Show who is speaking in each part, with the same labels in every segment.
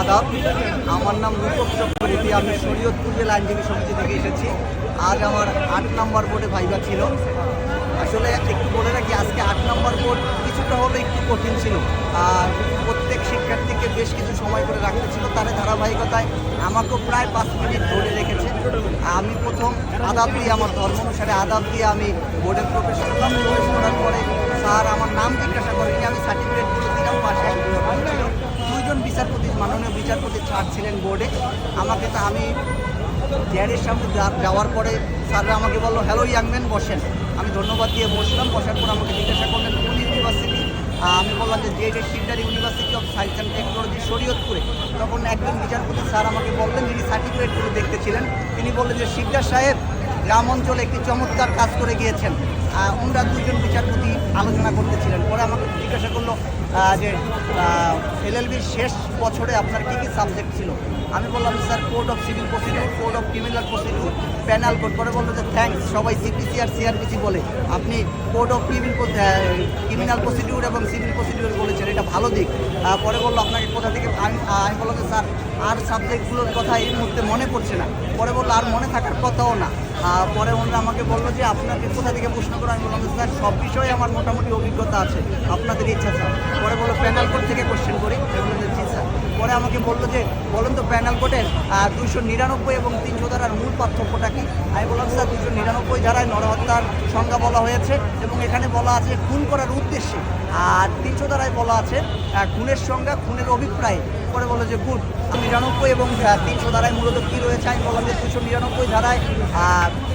Speaker 1: আদাব। আমার নাম রূপক চক্রবর্তী, আমি শরীয়তপুর জেলা আইনজীবী সমিতি থেকে এসেছি। আজ আমার আট নম্বর বোর্ডে ভাইবা ছিল। আসলে একটু বলে রাখি, আজকে আট নম্বর বোর্ড কিছুটা হলে একটু কঠিন ছিল। আর প্রত্যেক শিক্ষার্থীকে বেশ কিছু সময় করে রাখতে ছিল তার ধারাবাহিকতায়। আমাকেও প্রায় পাঁচ মিনিট ধরে রেখেছে। আমি প্রথম আদাব দিয়ে আমার ধর্ম অনুসারে আদাব দিয়ে আমি বোর্ডে প্রবেশ করলাম। প্রবেশ করার পরে স্যার আমার নাম জিজ্ঞাসা করেনি আমি সার্টিফিকেটগুলো দুইজন বিচারপতি, মাননীয় বিচারপতি স্যার ছিলেন বোর্ডে। আমাকে তো আমি চেয়ারের সামনে যাওয়ার পরে স্যাররা আমাকে বলল হ্যালো ইয়াংম্যান বসেন। আমি ধন্যবাদ দিয়ে বসলাম। বসার পর আমাকে জিজ্ঞাসা করলেন, কোন ইউনিভার্সিটি আমি বললাম যে Z Sikder university of science and technology শরীয়তপুরে। তখন একজন বিচারপতি স্যার আমাকে বললেন, যিনি সার্টিফিকেটগুলো দেখতেছিলেন তিনি বললেন যে শিকদার সাহেব, গ্রাম অঞ্চলে একটি চমৎকার কাজ করে গিয়েছেন। ওনারা দুজন বিচারপতি আলোচনা করতেছিলেন। পরে আমাকে জিজ্ঞাসা করল যে এলএলবির শেষ বছরে আপনার কী কী সাবজেক্ট ছিল? আমি বললাম, sir, code of civil procedure, code of criminal procedure penal code. পরে বলল যে, থ্যাঙ্কস, সবাই সিপিসি আর সিআরপিসি বলে। আপনি code of criminal criminal procedure এবং সিভিল প্রসিডিউর বলেছেন, এটা ভালো দিক। পরে বলল, আপনাকে কোথা থেকে আমি আমি বললাম যে, স্যার, আর সাবজেক্টগুলোর কথা এই মুহূর্তে মনে পড়ছে না। পরে বলল, আর মনে থাকার কথাও না। পরে ওনারা আমাকে বলল যে, আপনাকে কোথা থেকে প্রশ্ন করে আমি বললাম স্যার, সব বিষয়ে আমার মোটামুটি অভিজ্ঞতা আছে। আপনাদের ইচ্ছা স্যার। পরে বলল, প্যানেল কোড থেকে কোশ্চেন করি। স্যার। পরে আমাকে বলল যে, বলুন তো, প্যানেল কোডের দুশো নিরানব্বই এবং তিনশো ধারার মূল পার্থক্যটা কি? আমি বললাম, স্যার দুশো নিরানব্বই ধারায় নরহত্যার সংজ্ঞা বলা হয়েছে এবং এখানে বলা আছে খুন করার উদ্দেশ্যে। আর তিনশো ধারায় বলা আছে খুনের সংজ্ঞা, খুনের অভিপ্রায়। পরে বলল যে, গুড নিরানব্বই এবং তিনশো ধারায় মূলত কী রয়েছে? আমি বললাম যে দুশো নিরানব্বই ধারায়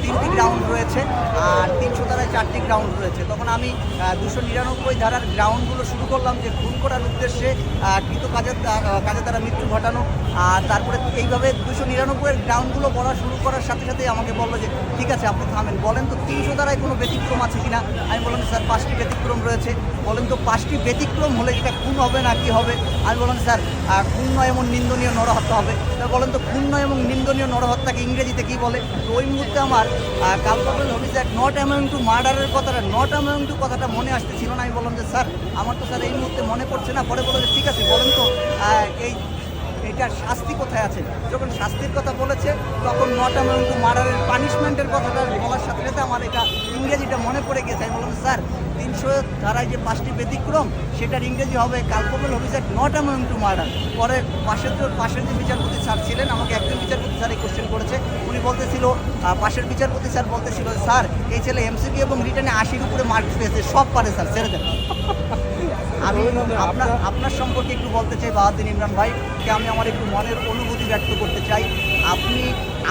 Speaker 1: তিনটি গ্রাউন্ড রয়েছে আর তিনশো ধারায় চারটি গ্রাউন্ড রয়েছে। তখন আমি দুশো নিরানব্বই ধারার গ্রাউন্ডগুলো শুরু করলাম যে খুন করার উদ্দেশ্যে কৃত কাজের দ্বা- তারা মৃত্যু ঘটানো। আর তারপরে এইভাবে দুশো নিরানব্বইয়ের গ্রাউন্ডগুলো বলা শুরু করার সাথে সাথে আমাকে বলল যে, ঠিক আছে, আপনি থামেন। বলেন তো তিনশো ধারায় কোনো ব্যতিক্রম আছে কিনা? আমি বললাম স্যার, পাঁচটি ব্যতিক্রম রয়েছে। বলেন তো পাঁচটি ব্যতিক্রম হলে এটা খুন হবে না, কি হবে? আমি বললাম, স্যার খুন নয় এমন নিন্দনীয় নরহত্যা হবে। বলেন তো, খুন নয় এবং নিন্দনীয় নরহত্যাকে ইংরেজিতে কি বলে? তো ওই মুহূর্তে আমার culpable homicide not amount to মার্ডারের কথাটা নট অ্যামাউন্ট টু কথাটা মনে আসতেছিল না। আমি বললাম যে, স্যার, আমার তো স্যার এই মুহূর্তে মনে পড়ছে না। পরে বলে যে, ঠিক আছে, বলেন তো এই এটার শাস্তি কোথায় আছে? যখন শাস্তির কথা বলেছে, তখন নট অ্যামাউন্ট টু মার্ডারের পানিশমেন্টের কথাটা বলার সাথে সাথে আমার এটা ইংরেজিটা মনে পড়ে গেছে। আমি বললাম, স্যার, তিনশো ধারায় যে পাঁচটি ব্যতিক্রম, সেটার ইংরেজি হবে culpable officer not amount to murder পরে পাশের পাশের যে বিচারপতি স্যার ছিলেন, আমাকে একজন বিচারপতি স্যার এই কোশ্চেন করেছে। বলতেছিল পাশের বিচারপতি স্যার বলতেছিল, স্যার, এই ছেলে এমসিপি এবং রিটার্নে আশির উপরে মার্ক পেয়েছে, সব পারে স্যার, ছেড়ে দেন। আমি আপনার আপনার সম্পর্কে একটু বলতে চাই বাহাদিন ইমরান ভাই কে আমি আমার একটু মনের অনুভূতি ব্যক্ত করতে চাই। আপনি,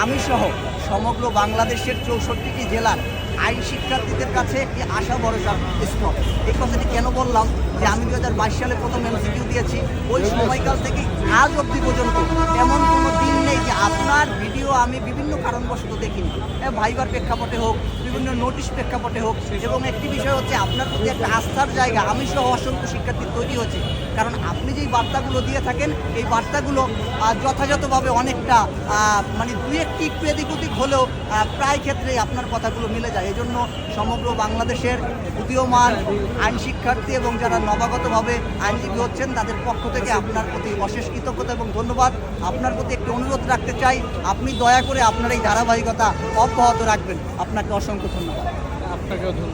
Speaker 1: আমি সহ সমগ্র বাংলাদেশের চৌষট্টিটি জেলার আইন শিক্ষার্থীদের কাছে একটি আশা ভরসা? স্পট এই কথাটি কেন বললাম? যে আমি দু হাজার বাইশ সালে প্রথম এমসিকিউ দিয়েছি, ওই সময়কাল থেকে আজ অবধি পর্যন্ত এমন কোনো দিন নেই যে আমি বিভিন্ন কারণবশত দেখিনি। ভাইবার প্রেক্ষাপটে হোক বিভিন্ন নোটিশ প্রেক্ষাপটে হোক এবং একটি বিষয় হচ্ছে আপনার প্রতি একটা আস্থার জায়গা, আমি সহ অসংখ্য শিক্ষার্থী তৈরি হচ্ছে কারণ আপনি যেই বার্তাগুলো দিয়ে থাকেন, এই বার্তাগুলো যথাযথভাবে অনেকটা মানে দু একটি একটু এদিক ওদিক হলেও প্রায় ক্ষেত্রেই আপনার কথাগুলো মিলে যায়। এই জন্য সমগ্র বাংলাদেশের উদীয়মান আইন শিক্ষার্থী এবং যারা নবাগতভাবে আইনজীবী হচ্ছেন, তাদের পক্ষ থেকে আপনার প্রতি অশেষ কৃতজ্ঞতা এবং ধন্যবাদ। আপনার প্রতি একটি অনুরোধ রাখতে চাই, আপনি দয়া করে আপনার এই ধারাবাহিকতা অব্যাহত রাখবেন। আপনাকে অসংখ্য ধন্যবাদ।
Speaker 2: আপনাকেও ধন্যবাদ।